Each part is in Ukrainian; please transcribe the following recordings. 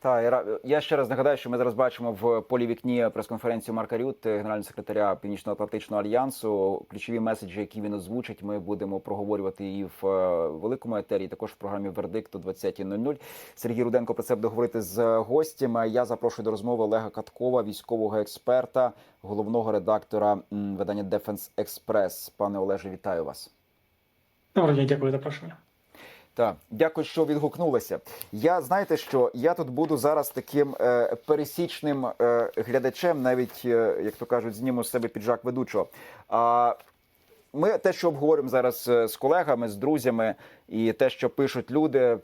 Та я ще раз нагадаю, що ми зараз бачимо в полі вікні прес-конференцію Марка Рютте, генерального секретаря Північно-Атлантичного альянсу. Ключові меседжі, які він озвучить, ми будемо проговорювати і в е, великому етері, і також в програмі Вердикт о 20.00. Сергій Руденко про це буде говорити з гостями. Я запрошую до розмови Олега Каткова, військового експерта, головного редактора видання Defense Express. Пане Олеже, вітаю вас. Доброго дня, дякую за запрошення. Так, дякую, що відгукнулися. Я знаєте, що я тут буду зараз таким е, пересічним е, глядачем, навіть е, як то кажуть, зніму з себе піджак ведучого. А ми те, що обговорюємо зараз е, з колегами, з друзями, і те, що пишуть люди,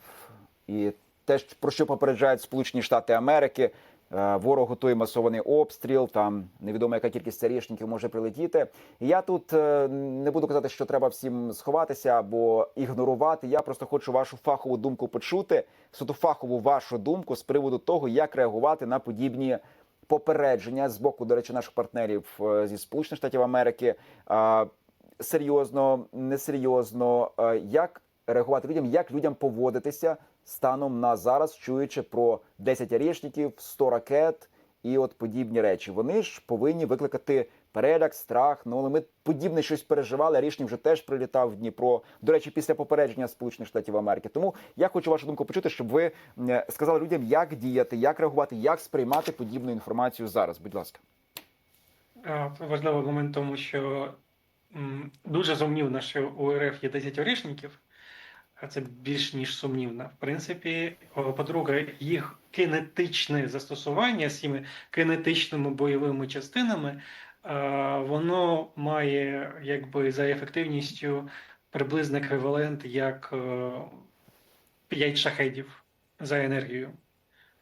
і те, про що попереджають Сполучені Штати Америки. Е, Ворог готує масований обстріл. Там невідомо, яка кількість арішників може прилетіти. Я тут е, не буду казати, що треба всім сховатися або ігнорувати. Я просто хочу вашу фахову думку почути, суто фахову вашу думку з приводу того, як реагувати на подібні попередження з боку, до речі, наших партнерів е, зі Сполучених Штатів Америки. Серйозно, несерйозно, як реагувати людям, як людям поводитися станом на зараз, чуючи про 10 арішників, 100 ракет і от подібні речі. Вони ж повинні викликати переляк, страх. Ну але ми подібне щось переживали. Арішнік вже теж прилітав в Дніпро. До речі, після попередження Сполучених Штатів Америки. Тому я хочу вашу думку почути, щоб ви сказали людям, як діяти, як реагувати, як сприймати подібну інформацію зараз. Будь ласка. Е, Важливий момент тому, що дуже сумнівно, що у РФ є 10 орішників, це більш ніж сумнівно. В принципі, по-друге, їх кинетичне застосування з цими кинетичними бойовими частинами, е, воно має якби за ефективністю приблизно еквівалент як 5 шахедів за енергію.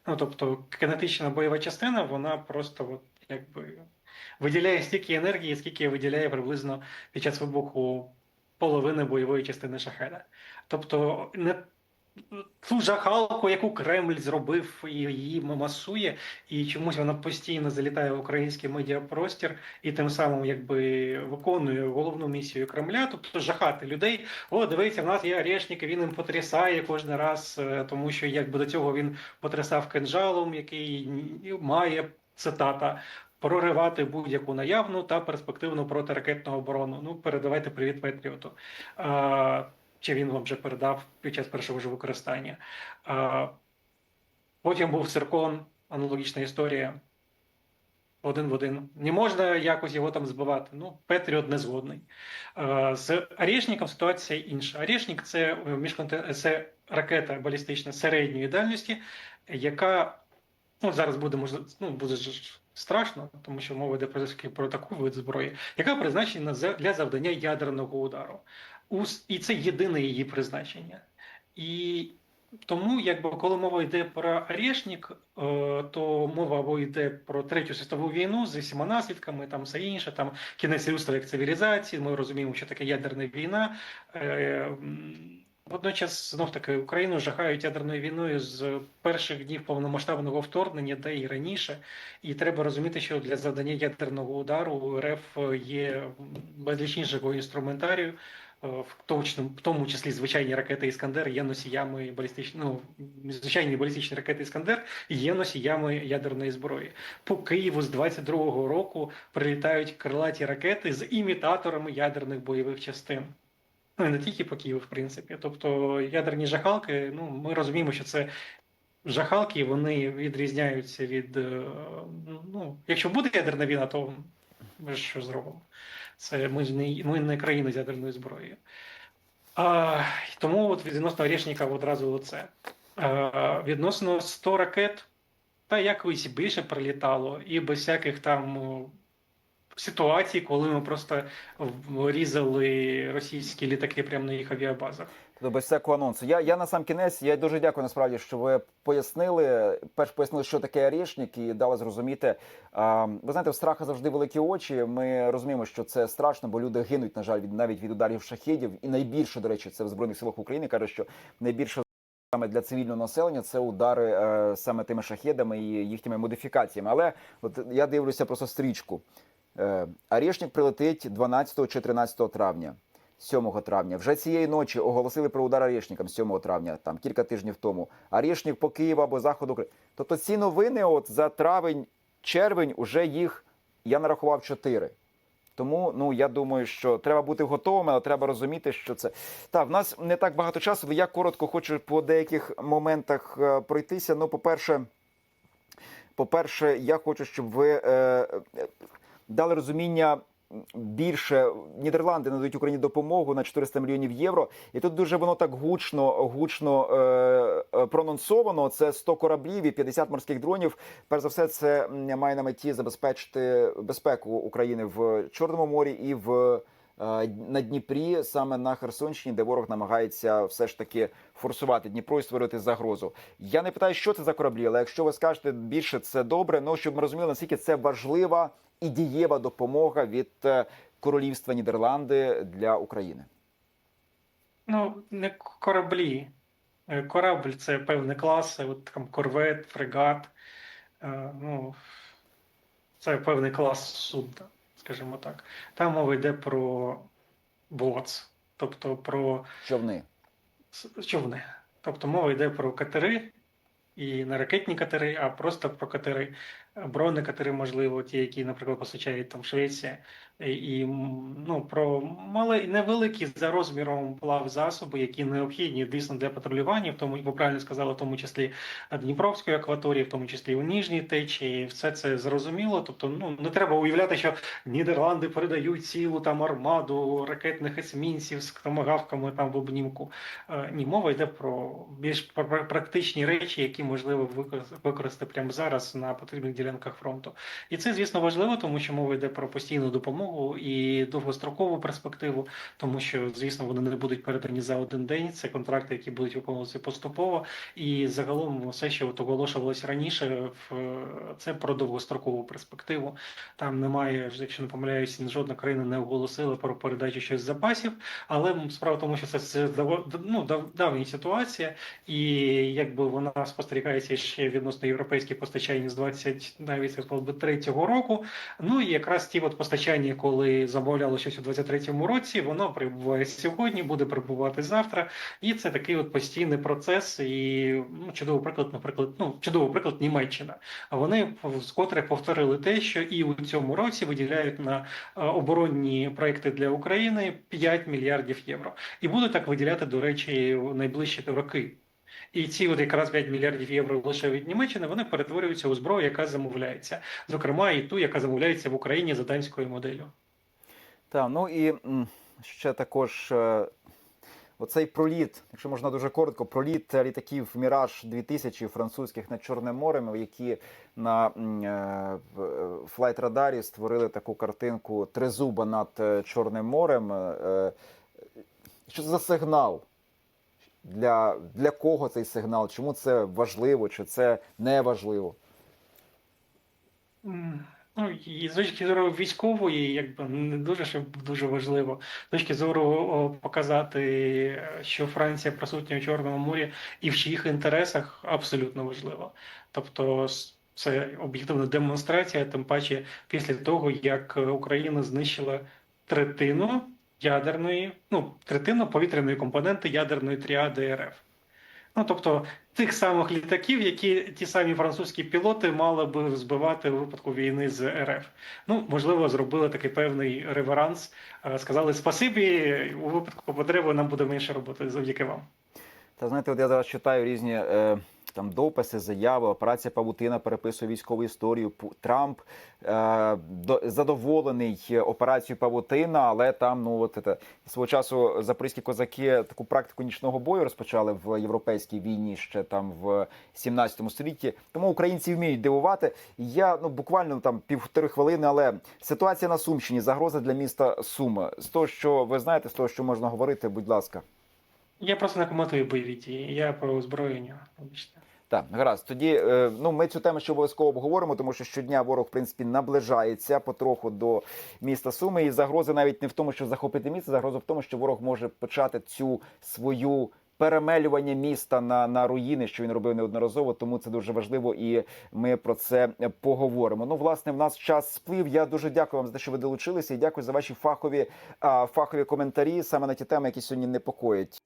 Ну, тобто кинетична бойова частина, вона просто от, якби виділяє стільки енергії, скільки виділяє приблизно під час вибуху половини бойової частини шахеда. Тобто не ту жахалку, яку Кремль зробив і її масує, і чомусь вона постійно залітає в український медіапростір і тим самим якби виконує головну місію Кремля, тобто жахати людей. О, дивіться, в нас є Орешник, він їм потрясає кожен раз, е, тому що якби до цього він потрясав кинжалом, який має цитата. Проривати будь-яку наявну та перспективну протиракетну оборону. Ну, передавайте привіт Петріоту. А, чи він вам вже передав під час першого ж використання. А, потім був циркон, аналогічна історія. Один в один. Не можна якось його там збивати. Ну, Петріот не згодний. З Орешником ситуація інша. Орешник це, е, це ракета балістична середньої дальності, яка ну, зараз буде можливо, ну, буде страшно, тому що мова йде про, таку вид зброї, яка призначена для завдання ядерного удару. І це єдине її призначення. І тому, якби коли мова йде про Орешник, е, то мова або йде про третю світову війну з усіма наслідками, там все інше, там кінець людства як цивілізації. Ми розуміємо, що таке ядерна війна. Водночас знов таки Україну жахають ядерною війною з перших днів повномасштабного вторгнення, де і раніше. І треба розуміти, що для завдання ядерного удару РФ є безліч іншого інструментарію, е, в точному, в тому числі звичайні ракети Іскандер є носіями балістичні, ну, звичайні балістичні ракети Іскандер є носіями ядерної зброї. По Києву з 22-го року прилітають крилаті ракети з імітаторами ядерних бойових частин. Ну і не тільки по Києву, в принципі. Тобто ядерні жахалки, ну ми розуміємо, що це жахалки, вони відрізняються від. е, Ну, якщо буде ядерна війна, то ми що зробимо? Це ми ж не, ми не країна з ядерною зброєю. А, тому от відносно Орешника одразу оце. А, відносно 100 ракет, та якось більше прилітало, і без всяких там о, ситуацій, коли ми просто різали російські літаки прямо на їх авіабазах. Тобто без всякого анонсу. Я, я на сам кінець, я дуже дякую насправді, що ви пояснили. Перш пояснили, що таке арішник, і дали зрозуміти. А, ви знаєте, в страха завжди великі очі. Ми розуміємо, що це страшно, бо люди гинуть, на жаль, від навіть від ударів шахідів. І найбільше, до речі, це в збройних силах України каже, що найбільше саме для цивільного населення це удари е, саме тими шахедами і їхніми модифікаціями. Але от я дивлюся просто стрічку. Е, Арішник прилетить 12 чи 13 травня. 7 травня. Вже цієї ночі оголосили про удар Орешникам 7 травня, там кілька тижнів тому. Орешник по Києву або заходу України. Тобто ці новини, от за травень, червень, уже їх я нарахував чотири. Тому ну я думаю, що треба бути готовими, але треба розуміти, що це так. В нас не так багато часу. але Я коротко хочу по деяких моментах е, пройтися. Ну, по-перше, по-перше, я хочу, щоб ви е, е, дали розуміння. Більше Нідерланди надають Україні допомогу на 400 мільйонів євро, і тут дуже воно так гучно, гучно е, е, прононсовано. Це 100 кораблів і 50 морських дронів. Перш за все, це має на меті забезпечити безпеку України в Чорному морі і в е, на Дніпрі, саме на Херсонщині, де ворог намагається все ж таки форсувати Дніпро і створити загрозу. Я не питаю, що це за кораблі, але якщо ви скажете більше, це добре. Ну щоб ми розуміли, наскільки це важлива і дієва допомога від е, королівства Нідерланди для України. Ну, не кораблі. Е, Корабль це певний клас, от там корвет, фрегат. Е, Ну, це певний клас судна, скажімо так. Там мова йде про БОЦ, тобто про Човни. човни. Тобто мова йде про катери і не ракетні катери, а просто про катери, бронекатери, можливо, ті, які, наприклад, постачають там Швеція, і, ну, про мали, невеликі за розміром плав засоби, які необхідні дійсно для патрулювання, в тому, ви правильно сказали, в тому числі Дніпровської акваторії, в тому числі у Нижній течії, все це зрозуміло. Тобто, ну не треба уявляти, що Нідерланди передають цілу там армаду ракетних есмінців з томагавками там в обнімку. Е, Ні, мова йде про більш пр- пр- практичні речі, які можливо використати прямо зараз на потрібних ділянках фронту. І це, звісно, важливо, тому що мова йде про постійну допомогу і довгострокову перспективу, тому що, звісно, вони не будуть передані за один день. Це контракти, які будуть виконуватися поступово. І загалом все, що от оголошувалось раніше, це про довгострокову перспективу. Там немає, якщо не помиляюся, жодна країна не оголосила про передачу щось з запасів. Але справа в тому, що це, ну, давня ситуація, і якби вона спостерігається ще відносно європейських постачань з 20 навіть би, третього року. Ну і якраз ті от постачання, коли замовляло щось у 23-му році, воно прибуває сьогодні, буде прибувати завтра. І це такий от постійний процес. І ну, чудовий приклад, наприклад, ну чудовий приклад Німеччина. Вони скотре повторили те, що і у цьому році виділяють на е, оборонні проекти для України 5 мільярдів євро, і будуть так виділяти, до речі, найближчі роки. І ці от якраз 5 мільярдів євро лише від Німеччини вони перетворюються у зброю, яка замовляється, зокрема і ту, яка замовляється в Україні за данською моделлю. Так, ну і ще також е, оцей проліт, якщо можна дуже коротко, проліт літаків Міраж 2000 французьких над Чорним морем, які на е, е, флайт радарі створили таку картинку тризуба над Чорним морем. Що за сигнал? Для, для кого цей сигнал? Чому це важливо, чи це не важливо? Ну, і з точки зору військової, якби не дуже щоб дуже важливо. З точки зору показати, що Франція присутня у Чорному морі і в чиїх інтересах абсолютно важливо. Тобто, це об'єктивна демонстрація, тим паче після того, як Україна знищила третину ядерної, ну, третину повітряної компоненти ядерної тріади РФ. Ну, тобто тих самих літаків, які ті самі французькі пілоти мали би збивати у випадку війни з РФ. Ну, можливо, зробили такий певний реверанс. Сказали спасибі, у випадку потреби нам буде менше роботи завдяки вам. Та знаєте, от я зараз читаю різні е, там дописи, заяви. Операція Павутина переписує військову історію. Трамп е, до, задоволений операцією Павутина, але там ну от це, свого часу запорізькі козаки таку практику нічного бою розпочали в європейській війні ще там в 17 столітті. Тому українці вміють дивувати. Я ну буквально там півтори хвилини, але ситуація на Сумщині, загроза для міста Суми. З того, що ви знаєте, з того, що можна говорити, будь ласка. Я просто не коментую бойові дії, я про озброєння. Вибачте. Так, гаразд. Тоді е, ну ми цю тему ще обов'язково обговоримо, тому що щодня ворог в принципі наближається потроху до міста Суми. І загроза навіть не в тому, що захопити місце, загроза в тому, що ворог може почати цю свою перемелювання міста на, на руїни, що він робив неодноразово. Тому це дуже важливо, і ми про це поговоримо. Ну, власне, в нас час сплив. Я дуже дякую вам за те, що ви долучилися, і дякую за ваші фахові а, фахові коментарі саме на ті теми, які сьогодні непокоять.